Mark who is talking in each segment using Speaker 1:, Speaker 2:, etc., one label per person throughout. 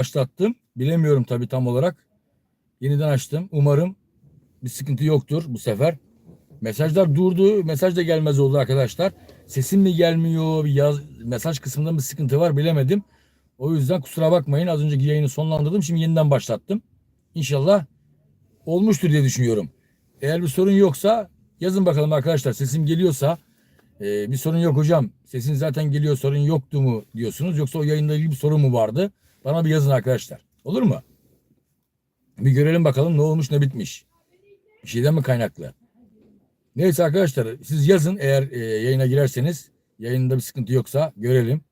Speaker 1: başlattım. Bilemiyorum tabii tam olarak. Yeniden açtım. Umarım bir sıkıntı yoktur bu sefer. Mesajlar durdu. Mesaj da gelmez oldu arkadaşlar. Sesim mi gelmiyor? Bir Yaz, mesaj kısmında bir sıkıntı var bilemedim. O yüzden kusura bakmayın. Az önceki yayını sonlandırdım. Şimdi yeniden başlattım. İnşallah olmuştur diye düşünüyorum. Eğer bir sorun yoksa yazın bakalım arkadaşlar. Sesim geliyorsa e, bir sorun yok hocam. Sesin zaten geliyor sorun yoktu mu diyorsunuz. Yoksa o yayında ilgili bir sorun mu vardı? Bana bir yazın arkadaşlar. Olur mu? Bir görelim bakalım ne olmuş ne bitmiş. Bir şeyden mi kaynaklı? Neyse arkadaşlar siz yazın eğer e, yayına girerseniz yayında bir sıkıntı yoksa görelim.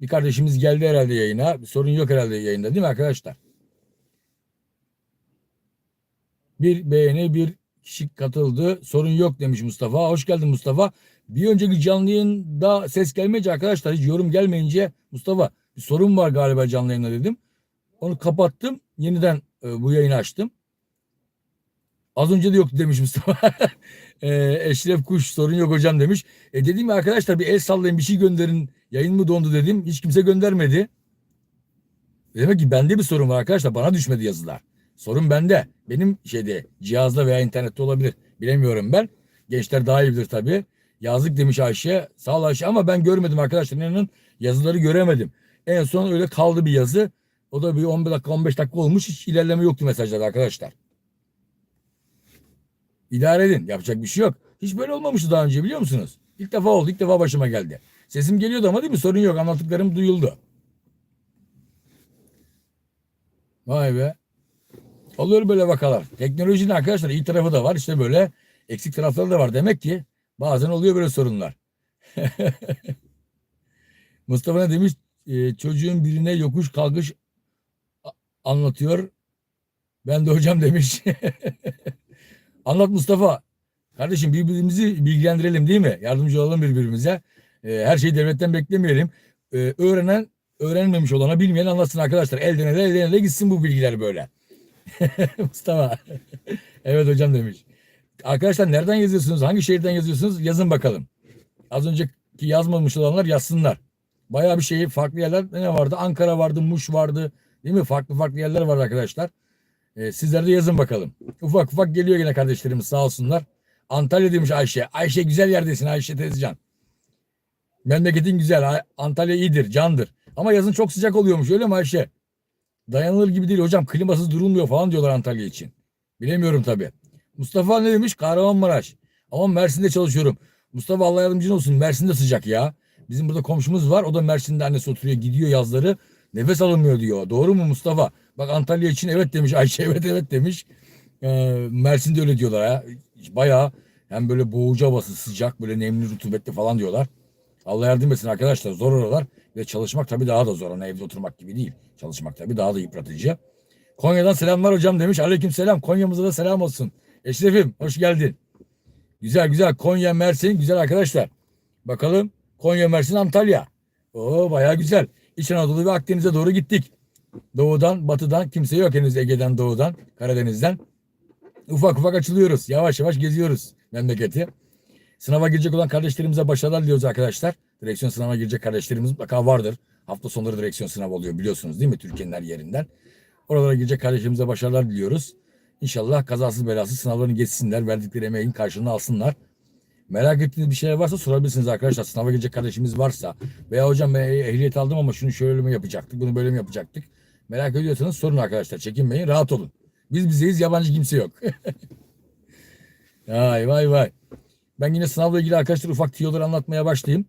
Speaker 1: Bir kardeşimiz geldi herhalde yayına. Bir sorun yok herhalde yayında değil mi arkadaşlar? Bir beğeni bir kişi katıldı. Sorun yok demiş Mustafa. Hoş geldin Mustafa. Bir önceki canlı yayında ses gelmeyince arkadaşlar hiç yorum gelmeyince Mustafa bir sorun var galiba canlı yayında dedim. Onu kapattım. Yeniden e, bu yayını açtım. Az önce de yoktu demiş Mustafa. e, Eşref Kuş sorun yok hocam demiş. E dedim ya arkadaşlar bir el sallayın bir şey gönderin. Yayın mı dondu dedim. Hiç kimse göndermedi. Demek ki bende bir sorun var arkadaşlar. Bana düşmedi yazılar. Sorun bende. Benim şeyde cihazda veya internette olabilir. Bilemiyorum ben. Gençler daha iyi bilir tabii. Yazdık demiş Ayşe. Sağ ol Ayşe ama ben görmedim arkadaşlar. İnanın yazıları göremedim. En son öyle kaldı bir yazı. O da bir 11 dakika 15 dakika olmuş. Hiç ilerleme yoktu mesajlarda arkadaşlar. İdare edin. Yapacak bir şey yok. Hiç böyle olmamıştı daha önce biliyor musunuz? İlk defa oldu. İlk defa başıma geldi. Sesim geliyordu ama değil mi? Sorun yok. Anlattıklarım duyuldu. Vay be. Oluyor böyle vakalar. Teknolojinin arkadaşlar iyi tarafı da var. İşte böyle eksik tarafları da var. Demek ki bazen oluyor böyle sorunlar. Mustafa ne demiş? Ee, çocuğun birine yokuş kalkış anlatıyor. Ben de hocam demiş. Anlat Mustafa. Kardeşim birbirimizi bilgilendirelim değil mi? Yardımcı olalım birbirimize. Ee, her şeyi devletten beklemeyelim. Ee, öğrenen öğrenmemiş olana bilmeyen anlatsın arkadaşlar. Elden ele elden ele gitsin bu bilgiler böyle. Mustafa. evet hocam demiş. Arkadaşlar nereden yazıyorsunuz? Hangi şehirden yazıyorsunuz? Yazın bakalım. Az önceki yazmamış olanlar yazsınlar. Bayağı bir şey farklı yerler ne vardı? Ankara vardı, Muş vardı. Değil mi? Farklı farklı yerler var arkadaşlar. Ee, sizler de yazın bakalım. Ufak ufak geliyor yine kardeşlerimiz sağ olsunlar. Antalya demiş Ayşe. Ayşe güzel yerdesin Ayşe Tezcan. Memleketin güzel. Antalya iyidir, candır. Ama yazın çok sıcak oluyormuş öyle mi Ayşe? Dayanılır gibi değil hocam. Klimasız durulmuyor falan diyorlar Antalya için. Bilemiyorum tabii. Mustafa ne demiş? Kahramanmaraş. Ama Mersin'de çalışıyorum. Mustafa Allah yardımcın olsun. Mersin'de sıcak ya. Bizim burada komşumuz var. O da Mersin'de annesi oturuyor. Gidiyor yazları. Nefes alınmıyor diyor. Doğru mu Mustafa? Bak Antalya için evet demiş. Ayşe evet evet demiş. Ee, Mersin'de öyle diyorlar ya. Bayağı hem böyle boğucu havası sıcak böyle nemli rutubetli falan diyorlar. Allah yardım etsin arkadaşlar. Zor oralar. Ve çalışmak tabii daha da zor. Hani evde oturmak gibi değil. Çalışmak tabii daha da yıpratıcı. Konya'dan selamlar hocam demiş. Aleyküm selam. Konya'mıza da selam olsun. Eşref'im hoş geldin. Güzel güzel. Konya, Mersin güzel arkadaşlar. Bakalım Konya, Mersin, Antalya. Oo bayağı güzel. İç Anadolu ve Akdeniz'e doğru gittik. Doğudan, batıdan kimse yok henüz Ege'den, doğudan, Karadeniz'den. Ufak ufak açılıyoruz. Yavaş yavaş geziyoruz memleketi. Sınava girecek olan kardeşlerimize başarılar diliyoruz arkadaşlar. Direksiyon sınavına girecek kardeşlerimiz mutlaka vardır. Hafta sonları direksiyon sınavı oluyor biliyorsunuz değil mi Türkiye'nin her yerinden. Oralara girecek kardeşlerimize başarılar diliyoruz. İnşallah kazasız belasız sınavlarını geçsinler. Verdikleri emeğin karşılığını alsınlar. Merak ettiğiniz bir şeyler varsa sorabilirsiniz arkadaşlar. Sınava girecek kardeşimiz varsa veya hocam ben ehliyet aldım ama şunu şöyle mi yapacaktık, bunu böyle mi yapacaktık? Merak ediyorsanız sorun arkadaşlar. Çekinmeyin, rahat olun. Biz bizeyiz, yabancı kimse yok. vay vay vay. Ben yine sınavla ilgili arkadaşlar ufak tiyoları anlatmaya başlayayım.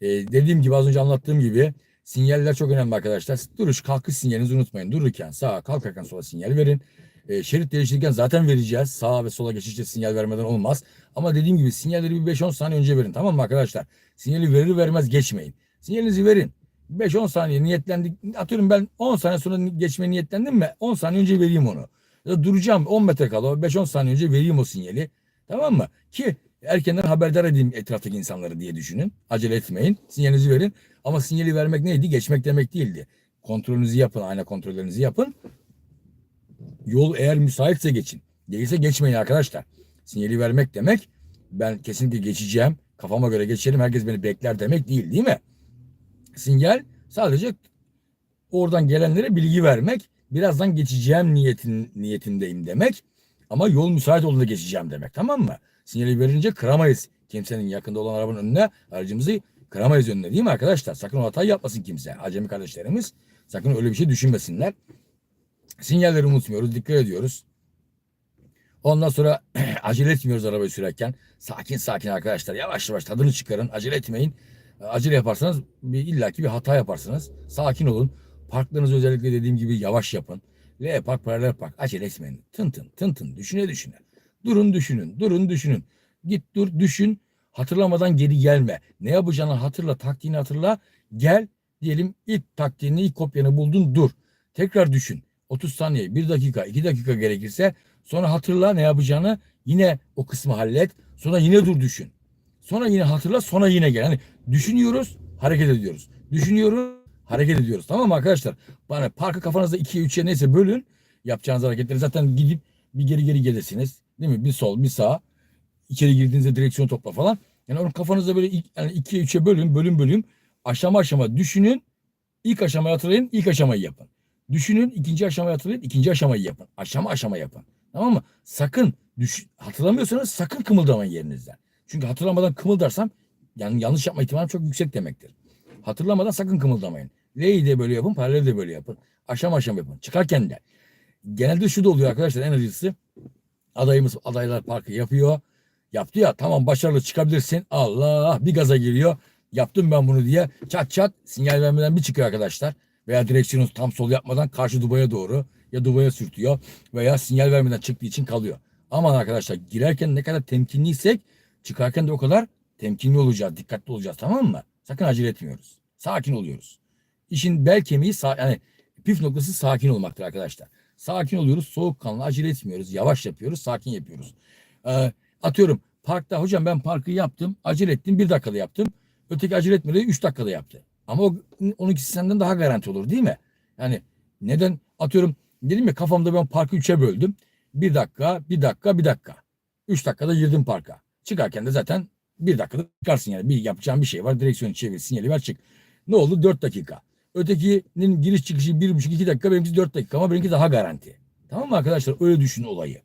Speaker 1: Ee, dediğim gibi az önce anlattığım gibi sinyaller çok önemli arkadaşlar. Duruş kalkış sinyalinizi unutmayın. Dururken sağa kalkarken sola sinyal verin. Ee, şerit değiştirirken zaten vereceğiz. Sağa ve sola geçişte sinyal vermeden olmaz. Ama dediğim gibi sinyalleri bir 5-10 saniye önce verin tamam mı arkadaşlar? Sinyali verir vermez geçmeyin. Sinyalinizi verin. 5-10 saniye niyetlendik. Atıyorum ben 10 saniye sonra geçmeye niyetlendim mi 10 saniye önce vereyim onu. Ya duracağım 10 metre kala 5-10 saniye önce vereyim o sinyali. Tamam mı? Ki erkenden haberdar edeyim etraftaki insanları diye düşünün. Acele etmeyin. Sinyalinizi verin. Ama sinyali vermek neydi? Geçmek demek değildi. Kontrolünüzü yapın. Ayna kontrollerinizi yapın. Yol eğer müsaitse geçin. Değilse geçmeyin arkadaşlar. Sinyali vermek demek ben kesinlikle geçeceğim. Kafama göre geçelim. Herkes beni bekler demek değil değil mi? Sinyal sadece Oradan gelenlere bilgi vermek. Birazdan geçeceğim niyetin, niyetindeyim demek. Ama yol müsait olduğunda geçeceğim demek tamam mı? Sinyali verince kıramayız. Kimsenin yakında olan arabanın önüne aracımızı kıramayız önüne değil mi arkadaşlar? Sakın o hatayı yapmasın kimse. Acemi kardeşlerimiz sakın öyle bir şey düşünmesinler. Sinyalleri unutmuyoruz, dikkat ediyoruz. Ondan sonra acele etmiyoruz arabayı sürerken. Sakin sakin arkadaşlar yavaş yavaş tadını çıkarın. Acele etmeyin. Acele yaparsanız bir illaki bir hata yaparsınız. Sakin olun. Parklarınızı özellikle dediğim gibi yavaş yapın. L park paralel park. Acele etmeyin. Tın tın tın tın düşüne düşüne. Durun düşünün. Durun düşünün. Git dur düşün. Hatırlamadan geri gelme. Ne yapacağını hatırla. Taktiğini hatırla. Gel. Diyelim ilk taktiğini ilk kopyanı buldun dur. Tekrar düşün. 30 saniye, 1 dakika, 2 dakika gerekirse sonra hatırla ne yapacağını yine o kısmı hallet. Sonra yine dur düşün. Sonra yine hatırla sonra yine gel. Hani düşünüyoruz hareket ediyoruz. Düşünüyoruz hareket ediyoruz. Tamam mı arkadaşlar? Bana parkı kafanızda 2'ye 3'e neyse bölün. Yapacağınız hareketleri zaten gidip bir geri geri gelirsiniz. Değil mi? Bir sol bir sağ. İçeri girdiğinizde direksiyon topla falan. Yani onu kafanızda böyle yani 2'ye 3'e bölün bölün bölün. Aşama aşama düşünün. İlk aşamayı hatırlayın. ilk aşamayı yapın. Düşünün ikinci aşamayı hatırlayın. ikinci aşamayı yapın. Aşama aşama yapın. Tamam mı? Sakın düş hatırlamıyorsanız sakın kımıldamayın yerinizden. Çünkü hatırlamadan kımıldarsam yani yanlış yapma ihtimalim çok yüksek demektir. Hatırlamadan sakın kımıldamayın. L'yi de böyle yapın, paralel de böyle yapın. Aşama aşama yapın. Çıkarken de. Genelde şu da oluyor arkadaşlar en acısı. Adayımız adaylar parkı yapıyor. Yaptı ya tamam başarılı çıkabilirsin. Allah bir gaza geliyor. Yaptım ben bunu diye çat çat sinyal vermeden bir çıkıyor arkadaşlar. Veya direksiyonu tam sol yapmadan karşı dubaya doğru ya dubaya sürtüyor. Veya sinyal vermeden çıktığı için kalıyor. Aman arkadaşlar girerken ne kadar temkinliysek çıkarken de o kadar temkinli olacağız. Dikkatli olacağız tamam mı? Sakın acele etmiyoruz. Sakin oluyoruz. İşin bel kemiği yani püf noktası sakin olmaktır arkadaşlar. Sakin oluyoruz, soğukkanlı, acele etmiyoruz, yavaş yapıyoruz, sakin yapıyoruz. Ee, atıyorum parkta hocam ben parkı yaptım, acele ettim, bir dakikada yaptım. Öteki acele etmedi, üç dakikada yaptı. Ama o, onunkisi senden daha garanti olur değil mi? Yani neden atıyorum dedim ya kafamda ben parkı üçe böldüm. Bir dakika, bir dakika, bir dakika. Üç dakikada girdim parka. Çıkarken de zaten bir dakikada çıkarsın yani. Bir yapacağın bir şey var. Direksiyonu çevir, sinyali ver çık. Ne oldu? Dört dakika. Ötekinin giriş çıkışı bir buçuk iki dakika benimki dört dakika ama benimki daha garanti. Tamam mı arkadaşlar? Öyle düşünün olayı.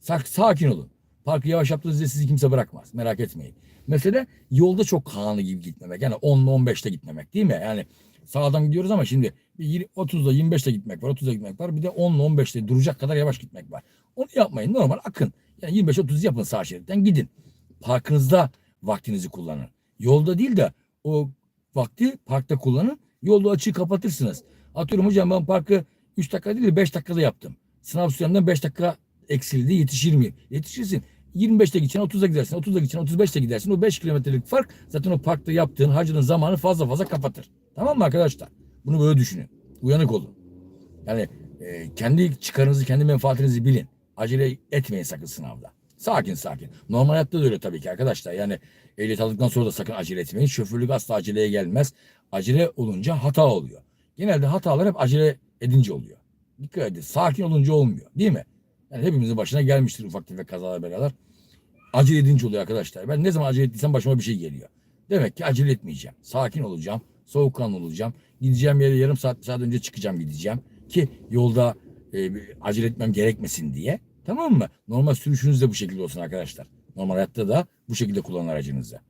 Speaker 1: Sak- sakin olun. Parkı yavaş yaptığınızda sizi kimse bırakmaz. Merak etmeyin. Mesele yolda çok kanlı gibi gitmemek. Yani 10'la 15'te gitmemek değil mi? Yani sağdan gidiyoruz ama şimdi bir yir- 30'da 25'te gitmek var. 30'da gitmek var. Bir de 10'la 15'te duracak kadar yavaş gitmek var. Onu yapmayın. Normal akın. Yani 25-30 yapın sağ şeritten gidin. Parkınızda vaktinizi kullanın. Yolda değil de o vakti parkta kullanın. Yolda açığı kapatırsınız. Atıyorum hocam ben parkı 3 dakika değil de 5 dakikada yaptım. Sınav süremden 5 dakika eksildi yetişir miyim? Yetişirsin. 25'te gideceksin 30'da gidersin 30'da gideceksin 35'te gidersin o 5 kilometrelik fark zaten o parkta yaptığın harcadığın zamanı fazla fazla kapatır. Tamam mı arkadaşlar? Bunu böyle düşünün. Uyanık olun. Yani e, kendi çıkarınızı kendi menfaatinizi bilin. Acele etmeyin sakın sınavda. Sakin sakin. Normal hayatta da öyle tabii ki arkadaşlar. Yani ehliyet aldıktan sonra da sakın acele etmeyin. Şoförlük asla aceleye gelmez. Acele olunca hata oluyor. Genelde hatalar hep acele edince oluyor. Dikkat edin. Sakin olunca olmuyor. Değil mi? Yani hepimizin başına gelmiştir ufak tefek kazalar belalar. Acele edince oluyor arkadaşlar. Ben ne zaman acele ettiysem başıma bir şey geliyor. Demek ki acele etmeyeceğim. Sakin olacağım. Soğukkanlı olacağım. Gideceğim yere yarım saat, saat önce çıkacağım gideceğim. Ki yolda e, bir acele etmem gerekmesin diye. Tamam mı? Normal sürüşünüz de bu şekilde olsun arkadaşlar. Normal hayatta da bu şekilde kullanın aracınızı.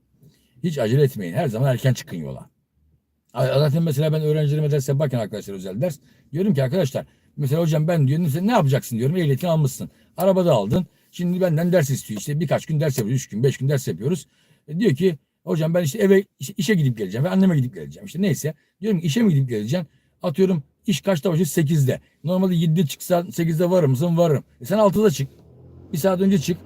Speaker 1: Hiç acele etmeyin. Her zaman erken çıkın yola. Zaten mesela ben öğrencilerime ders yaparken arkadaşlar özel ders. Diyorum ki arkadaşlar mesela hocam ben diyorum sen ne yapacaksın diyorum ehliyetini almışsın. Arabada aldın. Şimdi benden ders istiyor. İşte birkaç gün ders yapıyoruz. Üç gün, beş gün ders yapıyoruz. E, diyor ki hocam ben işte eve işe gidip geleceğim ve anneme gidip geleceğim. İşte neyse. Diyorum işe mi gidip geleceğim? Atıyorum iş kaçta başlıyor? Sekizde. Normalde yedide çıksan sekizde varır mısın? Varım. E sen altıda çık. Bir saat önce çık.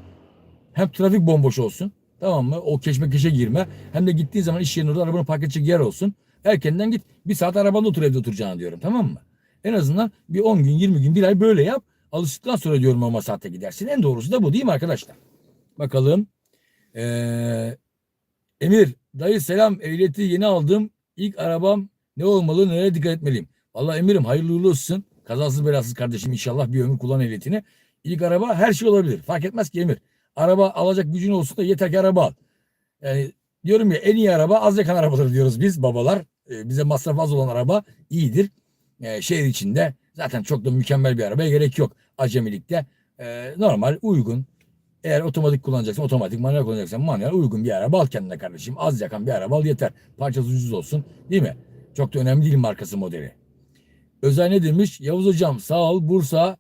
Speaker 1: Hem trafik bomboş olsun. Tamam mı? O keşmekeşe girme. Hem de gittiğin zaman iş yerinin orada arabanı park edecek yer olsun. Erkenden git. Bir saat arabanda otur evde oturacağını diyorum. Tamam mı? En azından bir 10 gün 20 gün bir ay böyle yap. Alıştıktan sonra diyorum ama saatte gidersin. En doğrusu da bu değil mi arkadaşlar? Bakalım. Ee, Emir dayı selam ehliyeti yeni aldım. İlk arabam ne olmalı nereye dikkat etmeliyim? Vallahi Emir'im hayırlı uğurlu olsun. Kazasız belasız kardeşim inşallah bir ömür kullan ehliyetini. İlk araba her şey olabilir. Fark etmez ki Emir. Araba alacak gücün olsun da yeter ki araba al. Yani diyorum ya en iyi araba az yakan arabadır diyoruz biz babalar. Ee, bize masraf az olan araba iyidir. E, şehir içinde zaten çok da mükemmel bir arabaya gerek yok. Acemilikte e, normal uygun. Eğer otomatik kullanacaksan otomatik, manuel kullanacaksan manuel uygun bir araba al kendine kardeşim. Az yakan bir araba al yeter. Parçası ucuz olsun değil mi? Çok da önemli değil markası modeli. Özel ne demiş? Yavuz hocam sağ ol Bursa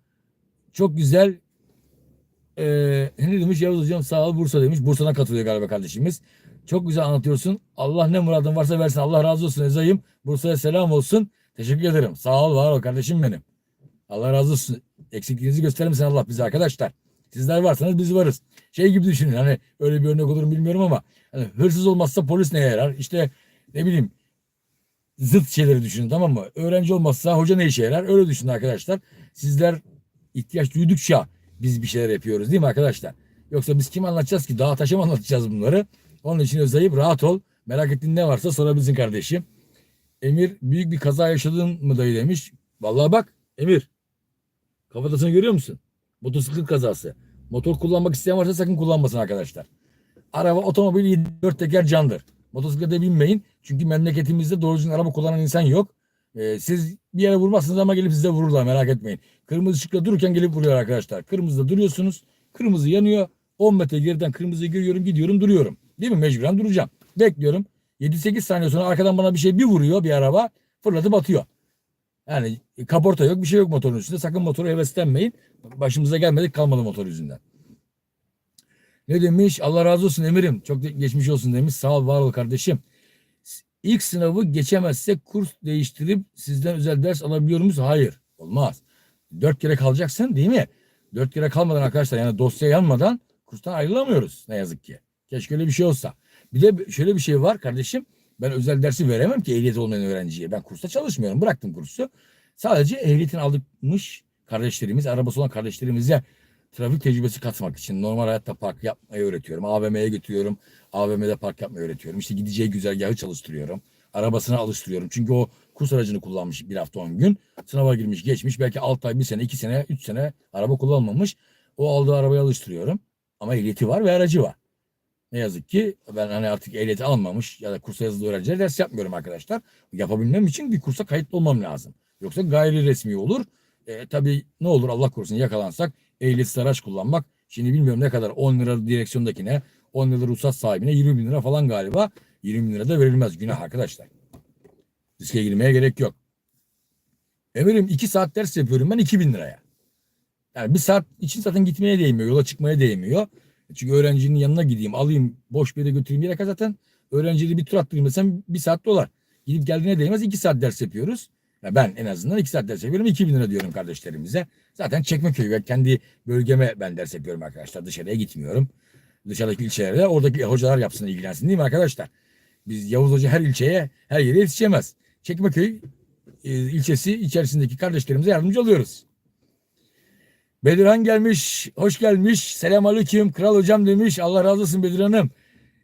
Speaker 1: çok güzel ee, ne demiş Yavuz hocam sağ ol Bursa demiş. Bursa'dan katılıyor galiba kardeşimiz. Çok güzel anlatıyorsun. Allah ne muradın varsa versin. Allah razı olsun Ezay'ım. Bursa'ya selam olsun. Teşekkür ederim. Sağ ol var ol kardeşim benim. Allah razı olsun. Eksikliğinizi gösterir misin Allah bize arkadaşlar? Sizler varsanız biz varız. Şey gibi düşünün hani öyle bir örnek olur mu bilmiyorum ama hani hırsız olmazsa polis neye yarar? İşte ne bileyim zıt şeyleri düşünün tamam mı? Öğrenci olmazsa hoca ne işe yarar? Öyle düşünün arkadaşlar. Sizler ihtiyaç duydukça biz bir şeyler yapıyoruz değil mi arkadaşlar? Yoksa biz kim anlatacağız ki? Dağa taşa mı anlatacağız bunları? Onun için Özayip rahat ol. Merak ettiğin ne varsa sorabilirsin kardeşim. Emir büyük bir kaza yaşadın mı dayı demiş. Vallahi bak Emir. Kafatasını görüyor musun? Motosiklet kazası. Motor kullanmak isteyen varsa sakın kullanmasın arkadaşlar. Araba, otomobil dört teker candır. Motosiklete binmeyin. Çünkü memleketimizde doğru araba kullanan insan yok. Ee, siz bir yere vurmazsınız ama gelip size vururlar merak etmeyin. Kırmızı ışıkta dururken gelip vuruyor arkadaşlar. Kırmızıda duruyorsunuz. Kırmızı yanıyor. 10 metre geriden kırmızıyı görüyorum gidiyorum duruyorum. Değil mi? Mecburen duracağım. Bekliyorum. 7-8 saniye sonra arkadan bana bir şey bir vuruyor bir araba. Fırlatıp atıyor. Yani kaporta yok bir şey yok motorun üstünde. Sakın motoru heveslenmeyin. Başımıza gelmedik kalmadı motor yüzünden. Ne demiş? Allah razı olsun Emir'im. Çok geçmiş olsun demiş. Sağ ol var ol kardeşim. İlk sınavı geçemezsek kurs değiştirip sizden özel ders alabiliyor muyuz? Hayır. Olmaz. Dört kere kalacaksın değil mi? Dört kere kalmadan arkadaşlar yani dosya yanmadan kurstan ayrılamıyoruz ne yazık ki. Keşke öyle bir şey olsa. Bir de şöyle bir şey var kardeşim. Ben özel dersi veremem ki ehliyet olmayan öğrenciye. Ben kursta çalışmıyorum. Bıraktım kursu. Sadece ehliyetini almış kardeşlerimiz, arabası olan kardeşlerimize trafik tecrübesi katmak için normal hayatta park yapmayı öğretiyorum. AVM'ye götürüyorum. AVM'de park yapmayı öğretiyorum. İşte gideceği güzergahı çalıştırıyorum. Arabasına alıştırıyorum. Çünkü o kurs aracını kullanmış bir hafta 10 gün. Sınava girmiş, geçmiş. Belki 6 ay, 1 sene, 2 sene, 3 sene araba kullanmamış. O aldığı arabayı alıştırıyorum. Ama ehliyeti var ve aracı var. Ne yazık ki ben hani artık ehliyeti almamış ya da kursa yazılı öğrencilere ders yapmıyorum arkadaşlar. Yapabilmem için bir kursa kayıtlı olmam lazım. Yoksa gayri resmi olur. E, tabii ne olur Allah korusun yakalansak ehliyetsiz araç kullanmak. Şimdi bilmiyorum ne kadar 10 lira direksiyondakine 10 lira ruhsat sahibine 20 bin lira falan galiba. 20 bin lira da verilmez günah arkadaşlar. Riske girmeye gerek yok. Emirim 2 saat ders yapıyorum ben 2000 liraya. Yani bir saat için zaten gitmeye değmiyor. Yola çıkmaya değmiyor. Çünkü öğrencinin yanına gideyim alayım boş bir yere götüreyim bir yere zaten öğrenciyi bir tur attırayım desem bir saat dolar. Gidip geldiğine değmez iki saat ders yapıyoruz. Ya ben en azından iki saat ders yapıyorum 2000 lira diyorum kardeşlerimize. Zaten Çekmeköy ve kendi bölgeme ben ders yapıyorum arkadaşlar dışarıya gitmiyorum. Dışarıdaki ilçelerde oradaki hocalar yapsın ilgilensin değil mi arkadaşlar? Biz Yavuz Hoca her ilçeye her yere yetişemez. Çekmeköy e, ilçesi içerisindeki kardeşlerimize yardımcı oluyoruz. Bedirhan gelmiş, hoş gelmiş. Selam aleyküm, kral hocam demiş. Allah razı olsun Bedirhan'ım.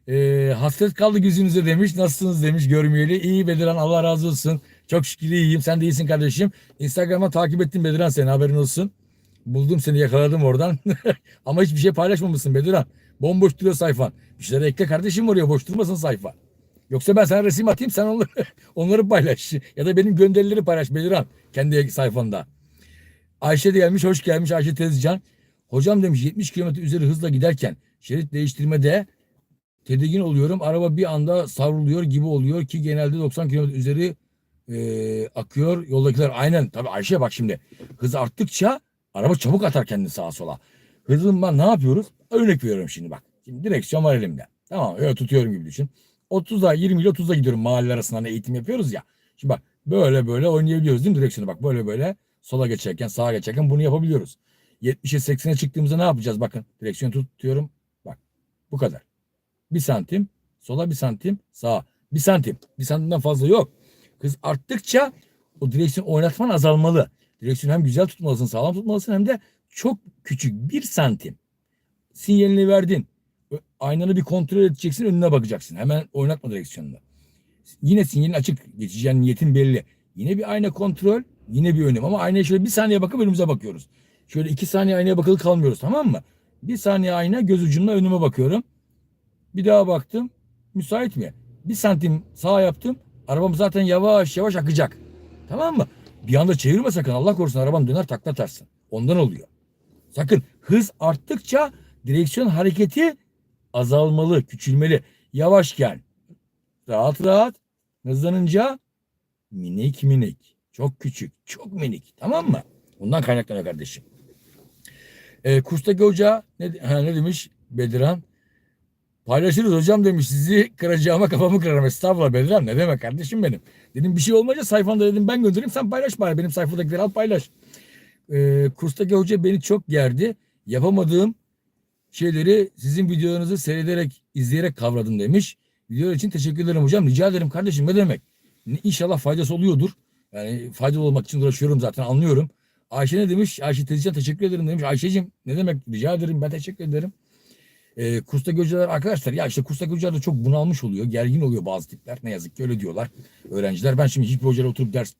Speaker 1: Ee, hasret kaldı yüzünüze demiş. Nasılsınız demiş görmeyeli. İyi Bedirhan Allah razı olsun. Çok şükür iyiyim. Sen de iyisin kardeşim. Instagram'dan takip ettim Bedirhan seni haberin olsun. Buldum seni yakaladım oradan. Ama hiçbir şey paylaşmamışsın Bedirhan. Bomboş duruyor sayfan. Bir şeyler ekle kardeşim oraya boş durmasın sayfa. Yoksa ben sana resim atayım sen onları, onları paylaş. Ya da benim gönderileri paylaş Bedirhan. Kendi sayfanda. Ayşe de gelmiş, hoş gelmiş Ayşe Tezcan. Hocam demiş 70 kilometre üzeri hızla giderken şerit değiştirmede tedirgin oluyorum. Araba bir anda savruluyor gibi oluyor ki genelde 90 kilometre üzeri e, akıyor yoldakiler. Aynen tabii Ayşe bak şimdi hız arttıkça araba çabuk atar kendini sağa sola. Hızımla ne yapıyoruz? Örnek veriyorum şimdi bak. Şimdi direksiyon var elimde. Tamam öyle tutuyorum gibi düşün. 30'a 20 ile 30'a gidiyorum mahalle arasında hani eğitim yapıyoruz ya. Şimdi bak böyle böyle oynayabiliyoruz değil mi direksiyonu bak böyle böyle sola geçerken sağa geçerken bunu yapabiliyoruz. 70'e 80'e çıktığımızda ne yapacağız bakın direksiyonu tutuyorum bak bu kadar. Bir santim sola bir santim sağa bir santim bir santimden fazla yok. Hız arttıkça o direksiyon oynatman azalmalı. Direksiyonu hem güzel tutmalısın sağlam tutmalısın hem de çok küçük bir santim. Sinyalini verdin. Aynanı bir kontrol edeceksin önüne bakacaksın. Hemen oynatma direksiyonunu. Yine sinyalin açık geçeceğin niyetin belli. Yine bir ayna kontrol yine bir önüm ama aynaya şöyle bir saniye bakıp önümüze bakıyoruz. Şöyle iki saniye aynaya bakılı kalmıyoruz tamam mı? Bir saniye ayna göz ucumla önüme bakıyorum. Bir daha baktım. Müsait mi? Bir santim sağa yaptım. Arabam zaten yavaş yavaş akacak. Tamam mı? Bir anda çevirme sakın. Allah korusun araban döner takla atarsın. Ondan oluyor. Sakın hız arttıkça direksiyon hareketi azalmalı, küçülmeli. Yavaşken rahat rahat, hızlanınca minik minik, çok küçük, çok minik. Tamam mı? Bundan kaynaklanıyor kardeşim. Ee, kurstaki hoca ne, ha, ne demiş Bediran? Paylaşırız hocam demiş sizi kıracağıma kafamı kırarım. Estağfurullah Bediran ne demek kardeşim benim. Dedim bir şey olmayınca sayfanda dedim ben göndereyim sen paylaş bari benim sayfadakileri al paylaş. Ee, kurstaki hoca beni çok gerdi. Yapamadığım şeyleri sizin videolarınızı seyrederek, izleyerek kavradım demiş. Videolar için teşekkür ederim hocam. Rica ederim kardeşim ne demek. İnşallah faydası oluyordur. Yani faydalı olmak için uğraşıyorum zaten anlıyorum. Ayşe ne demiş? Ayşe teyzeciğim teşekkür ederim demiş. Ayşe'cim ne demek rica ederim ben teşekkür ederim. Ee, kurstaki hocalar arkadaşlar ya işte kurstaki hocalar da çok bunalmış oluyor. Gergin oluyor bazı tipler. Ne yazık ki öyle diyorlar öğrenciler. Ben şimdi hiçbir hocayla oturup ders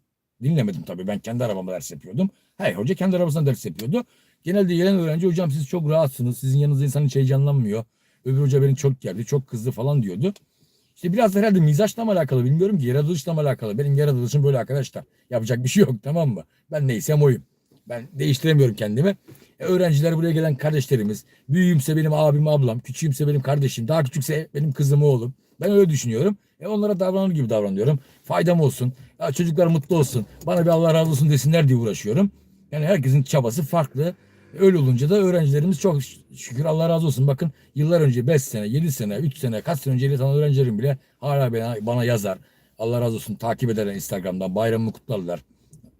Speaker 1: dinlemedim tabii. Ben kendi arabamda ders yapıyordum. Hayır hoca kendi arabasında ders yapıyordu. Genelde gelen öğrenci hocam siz çok rahatsınız. Sizin yanınızda insan hiç heyecanlanmıyor. Öbür hoca beni çok gerdi, çok kızdı falan diyordu. İşte biraz da herhalde mizaçla mı alakalı bilmiyorum ki yaratılışla mı alakalı. Benim yaratılışım böyle arkadaşlar. Yapacak bir şey yok tamam mı? Ben neysem oyum. Ben değiştiremiyorum kendimi. E, öğrenciler buraya gelen kardeşlerimiz. Büyüğümse benim abim ablam. Küçüğümse benim kardeşim. Daha küçükse benim kızım oğlum. Ben öyle düşünüyorum. E onlara davranır gibi davranıyorum. Faydam olsun. Ya çocuklar mutlu olsun. Bana bir Allah razı olsun desinler diye uğraşıyorum. Yani herkesin çabası farklı. Öyle olunca da öğrencilerimiz çok şükür Allah razı olsun. Bakın yıllar önce 5 sene, 7 sene, 3 sene, kaç sene önce tanıdığı öğrencilerim bile hala bana, bana yazar. Allah razı olsun takip ederler Instagram'dan. Bayramımı kutlarlar.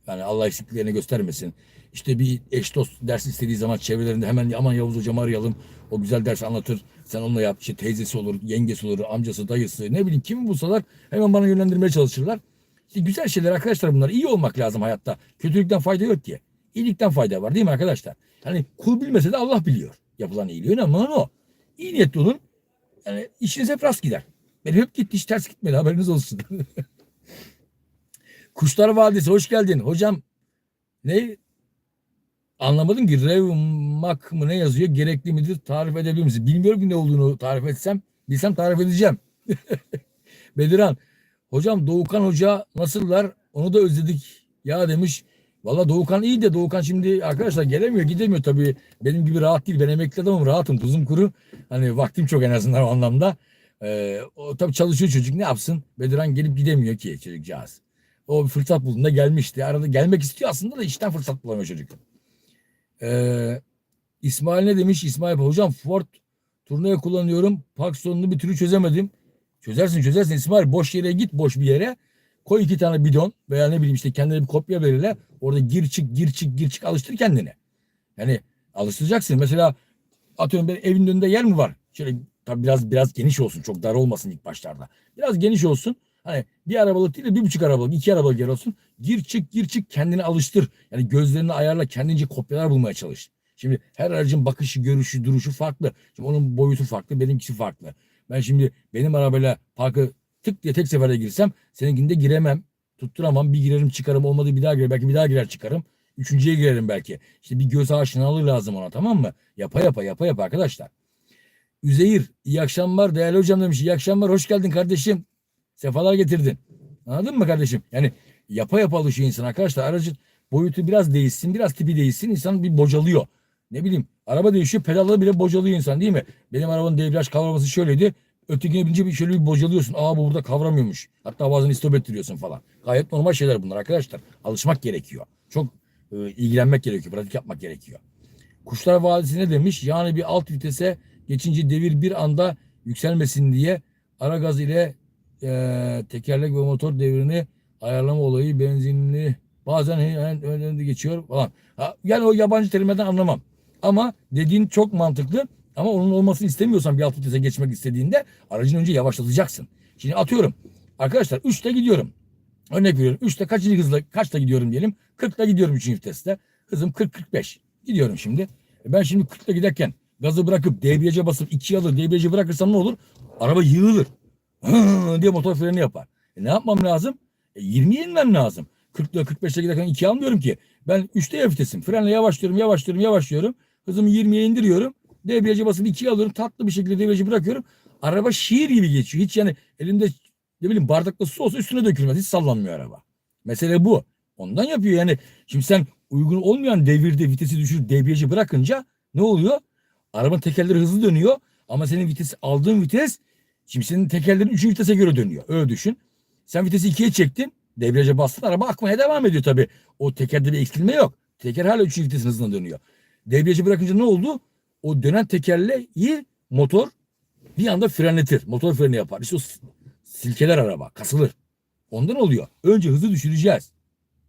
Speaker 1: Yani Allah eksikliklerini göstermesin. İşte bir eş dost ders istediği zaman çevrelerinde hemen aman Yavuz hocamı arayalım. O güzel ders anlatır. Sen onunla yap. İşte teyzesi olur, yengesi olur, amcası, dayısı ne bileyim kimi bulsalar hemen bana yönlendirmeye çalışırlar. İşte güzel şeyler arkadaşlar bunlar. İyi olmak lazım hayatta. Kötülükten fayda yok ki. İyilikten fayda var değil mi arkadaşlar? Hani kul bilmese de Allah biliyor. Yapılan iyiliği önemli olan o. İyi niyetli olun. Yani işiniz hep rast gider. Benim hep gitti hiç ters gitmedi haberiniz olsun. Kuşlar Vadisi hoş geldin. Hocam ne anlamadım ki revmak mı ne yazıyor gerekli midir tarif edebilir misin? Bilmiyorum ki ne olduğunu tarif etsem bilsem tarif edeceğim. Bediran hocam Doğukan Hoca nasıllar onu da özledik ya demiş. Valla Doğukan iyi de Doğukan şimdi arkadaşlar gelemiyor gidemiyor tabii. Benim gibi rahat değil ben emekli adamım rahatım tuzum kuru. Hani vaktim çok en azından o anlamda. Ee, o tabii çalışıyor çocuk ne yapsın? Bediran gelip gidemiyor ki çocukcağız. O bir fırsat bulduğunda gelmişti. Arada gelmek istiyor aslında da işten fırsat bulamıyor çocuk. Ee, İsmail ne demiş? İsmail hocam Ford turnaya kullanıyorum. Park sorununu bir türlü çözemedim. Çözersin çözersin İsmail. Boş yere git boş bir yere. Koy iki tane bidon veya ne bileyim işte kendine bir kopya verirler. Orada gir çık gir çık gir çık alıştır kendini. Yani alıştıracaksın. Mesela atıyorum benim evin önünde yer mi var? Şöyle tabii biraz biraz geniş olsun. Çok dar olmasın ilk başlarda. Biraz geniş olsun. Hani bir arabalık değil de bir buçuk arabalık, iki arabalık yer olsun. Gir çık gir çık kendini alıştır. Yani gözlerini ayarla kendince kopyalar bulmaya çalış. Şimdi her aracın bakışı, görüşü, duruşu farklı. Şimdi onun boyutu farklı, benimkisi farklı. Ben şimdi benim arabayla parkı tık diye tek seferde girsem seninkinde giremem. Tutturamam. Bir girerim çıkarım olmadı bir daha girer. Belki bir daha girer çıkarım. Üçüncüye girerim belki. İşte bir göz aşinalığı lazım ona tamam mı? Yapa yapa yapa yapa arkadaşlar. Üzeyir iyi akşamlar değerli hocam demiş. İyi akşamlar hoş geldin kardeşim. Sefalar getirdin. Anladın mı kardeşim? Yani yapa yapa alışıyor insan arkadaşlar. Aracın boyutu biraz değişsin, biraz tipi değişsin. insan bir bocalıyor. Ne bileyim araba değişiyor pedalları bile bocalıyor insan değil mi? Benim arabanın debriyaj kavraması şöyleydi. Ötekine binince bir şöyle bir bocalıyorsun. Aa bu burada kavramıyormuş. Hatta bazen istop ettiriyorsun falan. Gayet normal şeyler bunlar arkadaşlar. Alışmak gerekiyor. Çok e, ilgilenmek gerekiyor. Pratik yapmak gerekiyor. Kuşlar Vadisi ne demiş? Yani bir alt vitese geçince devir bir anda yükselmesin diye ara gaz ile e, tekerlek ve motor devrini ayarlama olayı benzinli bazen önünde geçiyor falan. Ha, yani o yabancı terimlerden anlamam. Ama dediğin çok mantıklı. Ama onun olmasını istemiyorsan bir alt vitese geçmek istediğinde aracın önce yavaşlatacaksın. Şimdi atıyorum. Arkadaşlar 3'te gidiyorum. Örnek veriyorum. 3'te kaçıncı hızla kaçta gidiyorum diyelim. 40'la gidiyorum 3. viteste. Hızım 40-45. Gidiyorum şimdi. E ben şimdi 40'la giderken gazı bırakıp debriyaja basıp 2'ye alır debriyajı bırakırsam ne olur? Araba yığılır. Diye motor freni yapar. E ne yapmam lazım? E 20'ye inmem lazım. 40'la 45'le giderken 2 almıyorum ki. Ben 3'te ya vitesim. Frenle yavaşlıyorum, yavaşlıyorum, yavaşlıyorum. Hızımı 20'ye indiriyorum. Debriyajı basıp 2'ye alıyorum. Tatlı bir şekilde debriyajı bırakıyorum. Araba şiir gibi geçiyor. Hiç yani elimde ne bileyim bardakta su olsa üstüne dökülmez. Hiç sallanmıyor araba. Mesele bu. Ondan yapıyor yani. Şimdi sen uygun olmayan devirde vitesi düşürüp debriyajı bırakınca ne oluyor? Arabanın tekerleri hızlı dönüyor ama senin vites aldığın vites şimdi senin tekerlerin 3. vitese göre dönüyor. Öyle düşün. Sen vitesi 2'ye çektin. Debriyaja bastın araba akmaya devam ediyor tabii. O tekerde bir eksilme yok. Teker hala 3. vitesin hızına dönüyor. Debriyajı bırakınca ne oldu? O dönen tekerleği motor bir anda frenletir. Motor freni yapar. İşte o silkeler araba. Kasılır. Ondan oluyor. Önce hızı düşüreceğiz.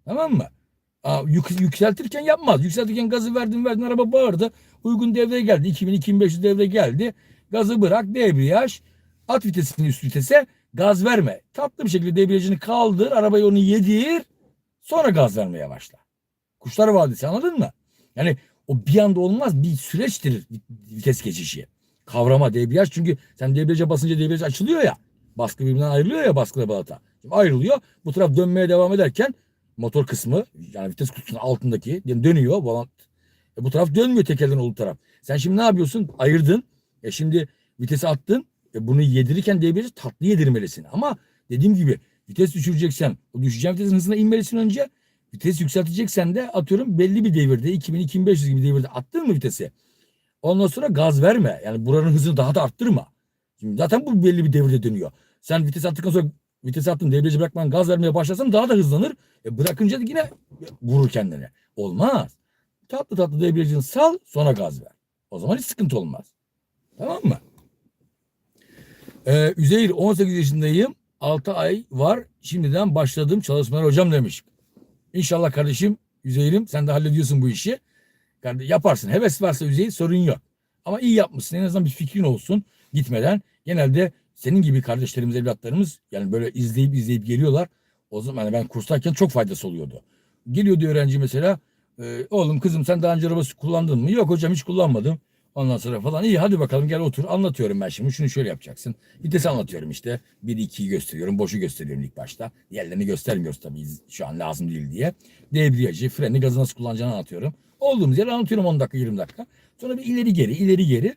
Speaker 1: Tamam mı? Aa, yük- yükseltirken yapmaz. Yükseltirken gazı verdin verdin araba bağırdı. Uygun devreye geldi. 2000-2500 devre geldi. Gazı bırak debriyaj. At vitesini üst vitese gaz verme. Tatlı bir şekilde debriyajını kaldır. Arabayı onu yedir. Sonra gaz vermeye başla. Kuşlar Vadisi anladın mı? Yani o bir anda olmaz bir süreçtir vites geçişi. Kavrama debriyaj çünkü sen debriyaja basınca debriyaj açılıyor ya. Baskı birbirinden ayrılıyor ya baskıyla balata. Şimdi ayrılıyor. Bu taraf dönmeye devam ederken motor kısmı yani vites kutusunun altındaki yani dönüyor. Volant. E bu taraf dönmüyor tekerlerin olduğu taraf. Sen şimdi ne yapıyorsun? Ayırdın. E şimdi vitesi attın. E bunu yedirirken debriyajı tatlı yedirmelisin. Ama dediğim gibi vites düşüreceksen o düşeceğin vitesin hızına inmelisin önce. Vites yükselteceksen de atıyorum belli bir devirde 2000-2500 gibi devirde attın mı vitesi? Ondan sonra gaz verme. Yani buranın hızını daha da arttırma. Şimdi zaten bu belli bir devirde dönüyor. Sen vites attıktan sonra vites attın debriyajı bırakman gaz vermeye başlasan daha da hızlanır. E bırakınca da yine vurur kendine. Olmaz. Tatlı tatlı debriyajını sal sonra gaz ver. O zaman hiç sıkıntı olmaz. Tamam mı? Ee, Üzeyir 18 yaşındayım. 6 ay var. Şimdiden başladım çalışmalar hocam demiş. İnşallah kardeşim Üzeyir'im sen de hallediyorsun bu işi. Yani yaparsın. Heves varsa Üzeyir sorun yok. Ama iyi yapmışsın. En azından bir fikrin olsun gitmeden. Genelde senin gibi kardeşlerimiz, evlatlarımız yani böyle izleyip izleyip geliyorlar. O zaman yani ben kurstayken çok faydası oluyordu. Geliyordu öğrenci mesela. "E, oğlum kızım sen daha önce arabası kullandın mı? Yok hocam hiç kullanmadım. Ondan sonra falan iyi hadi bakalım gel otur anlatıyorum ben şimdi şunu şöyle yapacaksın. Vitesi anlatıyorum işte. 1 2'yi gösteriyorum. Boşu gösteriyorum ilk başta. Diğerlerini göstermiyoruz tabii şu an lazım değil diye. Debriyajı, freni, gazı nasıl kullanacağını anlatıyorum. Olduğumuz yeri anlatıyorum 10 dakika 20 dakika. Sonra bir ileri geri ileri geri.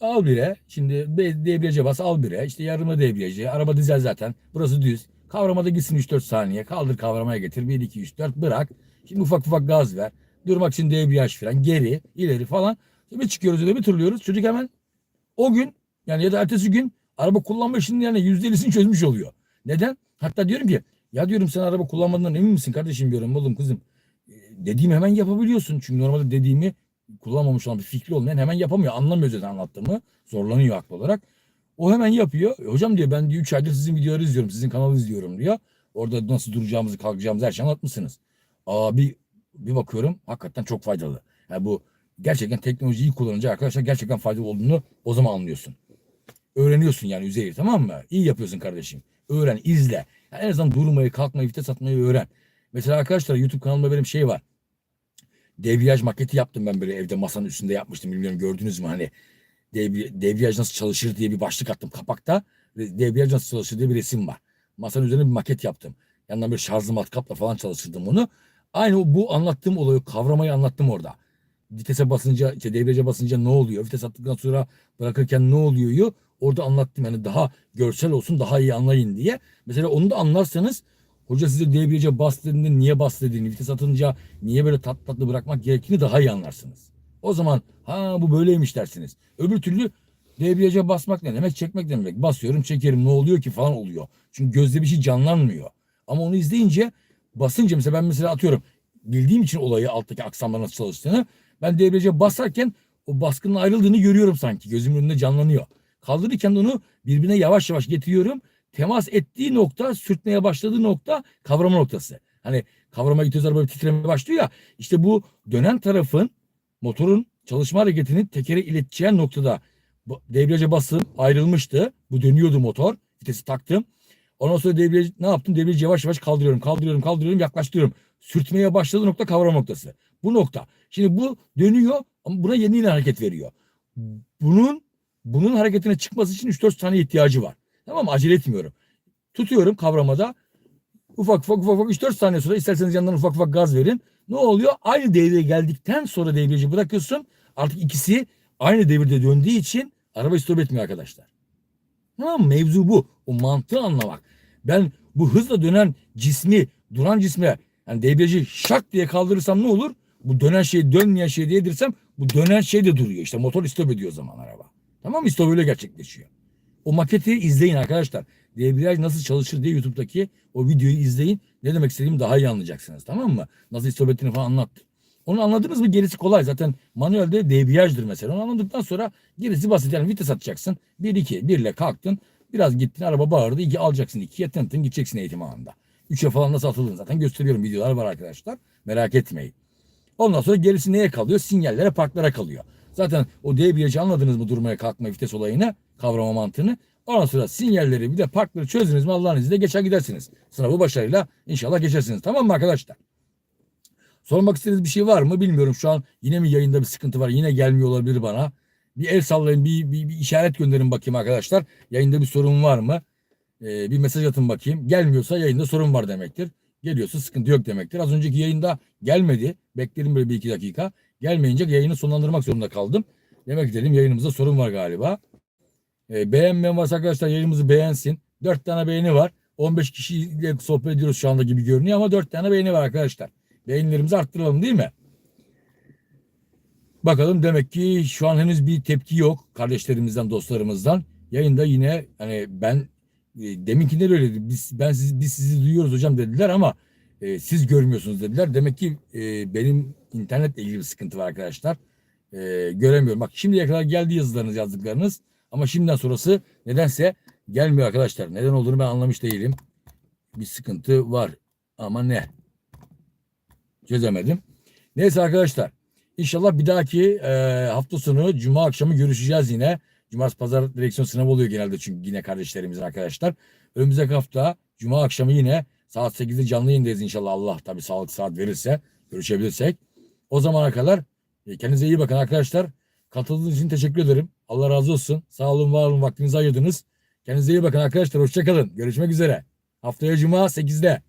Speaker 1: Al bire. Şimdi de- debriyaja bas al bire. İşte yarımı debriyajı. Araba dizel zaten. Burası düz. Kavramada gitsin 3-4 saniye. Kaldır kavramaya getir. 1 2 3 4 bırak. Şimdi ufak ufak gaz ver. Durmak için debriyaj fren. Geri, ileri falan. Bir çıkıyoruz öyle bir turluyoruz. Çocuk hemen o gün yani ya da ertesi gün araba kullanma işinin yani %50'sini çözmüş oluyor. Neden? Hatta diyorum ki ya diyorum sen araba kullanmadığından emin misin kardeşim diyorum oğlum kızım. E, Dediğimi hemen yapabiliyorsun. Çünkü normalde dediğimi kullanmamış olan bir fikri olmayan hemen yapamıyor. Anlamıyor zaten anlattığımı. Zorlanıyor haklı olarak. O hemen yapıyor. E, hocam diyor ben diyor 3 aydır sizin videoları izliyorum. Sizin kanalı izliyorum diyor. Orada nasıl duracağımızı kalkacağımızı her şeyi anlatmışsınız. Aa bir, bir bakıyorum hakikaten çok faydalı. Yani bu gerçekten teknolojiyi iyi kullanınca arkadaşlar gerçekten faydalı olduğunu o zaman anlıyorsun. Öğreniyorsun yani Üzeyir tamam mı? İyi yapıyorsun kardeşim. Öğren, izle. Yani en azından durmayı, kalkmayı, vites atmayı öğren. Mesela arkadaşlar YouTube kanalımda benim şey var. Debriyaj maketi yaptım ben böyle evde masanın üstünde yapmıştım. Bilmiyorum gördünüz mü hani debriyaj nasıl çalışır diye bir başlık attım kapakta. Debriyaj nasıl çalışır diye bir resim var. Masanın üzerine bir maket yaptım. Yanından bir şarjlı matkapla falan çalıştırdım onu. Aynı bu anlattığım olayı kavramayı anlattım orada. Vitese basınca, işte debriyaja basınca ne oluyor? Vites attıktan sonra bırakırken ne oluyor? Orada anlattım yani daha görsel olsun daha iyi anlayın diye. Mesela onu da anlarsanız hoca size debriyaja bas dediğinde niye bas dediğini, vites atınca niye böyle tat tatlı bırakmak gerektiğini daha iyi anlarsınız. O zaman ha bu böyleymiş dersiniz. Öbür türlü debriyaja basmak ne demek? Çekmek ne demek? Basıyorum çekerim ne oluyor ki falan oluyor. Çünkü gözde bir şey canlanmıyor. Ama onu izleyince basınca mesela ben mesela atıyorum bildiğim için olayı alttaki aksamların nasıl çalıştığını ben debriyaja basarken o baskının ayrıldığını görüyorum sanki. Gözümün önünde canlanıyor. Kaldırırken onu birbirine yavaş yavaş getiriyorum. Temas ettiği nokta, sürtmeye başladığı nokta kavrama noktası. Hani kavrama gidiyoruz araba titremeye başlıyor ya. İşte bu dönen tarafın motorun çalışma hareketini tekere ileteceği noktada debriyaja basım ayrılmıştı. Bu dönüyordu motor. Vitesi taktım. Ondan sonra debriyaj ne yaptım? Debriyajı yavaş yavaş kaldırıyorum, kaldırıyorum, kaldırıyorum, yaklaştırıyorum. Sürtmeye başladığı nokta kavrama noktası. Bu nokta. Şimdi bu dönüyor ama buna yeni yeni hareket veriyor. Bunun bunun hareketine çıkması için 3-4 saniye ihtiyacı var. Tamam mı? Acele etmiyorum. Tutuyorum kavramada. Ufak ufak ufak ufak 3-4 saniye sonra isterseniz yandan ufak ufak gaz verin. Ne oluyor? Aynı devreye geldikten sonra debriyajı bırakıyorsun. Artık ikisi aynı devirde döndüğü için araba stop etmiyor arkadaşlar. Tamam mı? Mevzu bu. O mantığı anlamak. Ben bu hızla dönen cismi, duran cisme Yani debriyajı şak diye kaldırırsam ne olur? Bu dönen şey dönmeyen şey diye yedirsem bu dönen şey de duruyor. İşte motor istop ediyor o zaman araba. Tamam mı? İstop öyle gerçekleşiyor. O maketi izleyin arkadaşlar. Debriyaj nasıl çalışır diye YouTube'daki o videoyu izleyin. Ne demek istediğimi daha iyi anlayacaksınız. Tamam mı? Nasıl istop ettiğini falan anlattım. Onu anladınız mı gerisi kolay. Zaten manuelde debriyajdır mesela. Onu anladıktan sonra gerisi basit. Yani vites atacaksın. 1 2 1 ile kalktın. Biraz gittin araba bağırdı. 2 alacaksın 2'ye tın gideceksin eğitim anında. 3'e falan nasıl atıldığını zaten gösteriyorum. Videolar var arkadaşlar. Merak etmeyin. Ondan sonra gerisi neye kalıyor? Sinyallere, parklara kalıyor. Zaten o debriyajı anladınız mı durmaya kalkma vites olayını, kavrama mantığını. Ondan sonra sinyalleri bir de parkları çözdünüz mü Allah'ın izniyle geçer gidersiniz. Sınavı başarıyla inşallah geçersiniz. Tamam mı arkadaşlar? Sormak istediğiniz bir şey var mı bilmiyorum. Şu an yine mi yayında bir sıkıntı var? Yine gelmiyor olabilir bana. Bir el sallayın, bir, bir, bir işaret gönderin bakayım arkadaşlar. Yayında bir sorun var mı? Ee, bir mesaj atın bakayım. Gelmiyorsa yayında sorun var demektir. Geliyorsa sıkıntı yok demektir. Az önceki yayında gelmedi. Bekledim böyle bir iki dakika. Gelmeyince yayını sonlandırmak zorunda kaldım. Demek ki dedim yayınımızda sorun var galiba. Ee, beğenmeyen varsa arkadaşlar yayınımızı beğensin. 4 tane beğeni var. 15 kişiyle sohbet ediyoruz şu anda gibi görünüyor ama 4 tane beğeni var arkadaşlar. Beğenilerimizi arttıralım değil mi? Bakalım demek ki şu an henüz bir tepki yok kardeşlerimizden, dostlarımızdan. Yayında yine hani ben e, deminkiler öyleydi. Biz ben sizi biz sizi duyuyoruz hocam dediler ama e, siz görmüyorsunuz dediler. Demek ki e, benim internetle ilgili bir sıkıntı var arkadaşlar. E, göremiyorum. Bak şimdiye kadar geldi yazılarınız, yazdıklarınız ama şimdiden sonrası nedense gelmiyor arkadaşlar. Neden olduğunu ben anlamış değilim. Bir sıkıntı var ama ne? Çözemedim. Neyse arkadaşlar. İnşallah bir dahaki e, hafta sonu Cuma akşamı görüşeceğiz yine. Cumartesi pazar direksiyon sınavı oluyor genelde çünkü yine kardeşlerimizin arkadaşlar. Önümüzdeki hafta Cuma akşamı yine saat 8'de canlı yayındayız inşallah Allah tabii sağlık saat verirse görüşebilirsek. O zamana kadar e, kendinize iyi bakın arkadaşlar. Katıldığınız için teşekkür ederim. Allah razı olsun. Sağ olun var olun vaktinizi ayırdınız. Kendinize iyi bakın arkadaşlar. Hoşçakalın. Görüşmek üzere. Haftaya Cuma 8'de.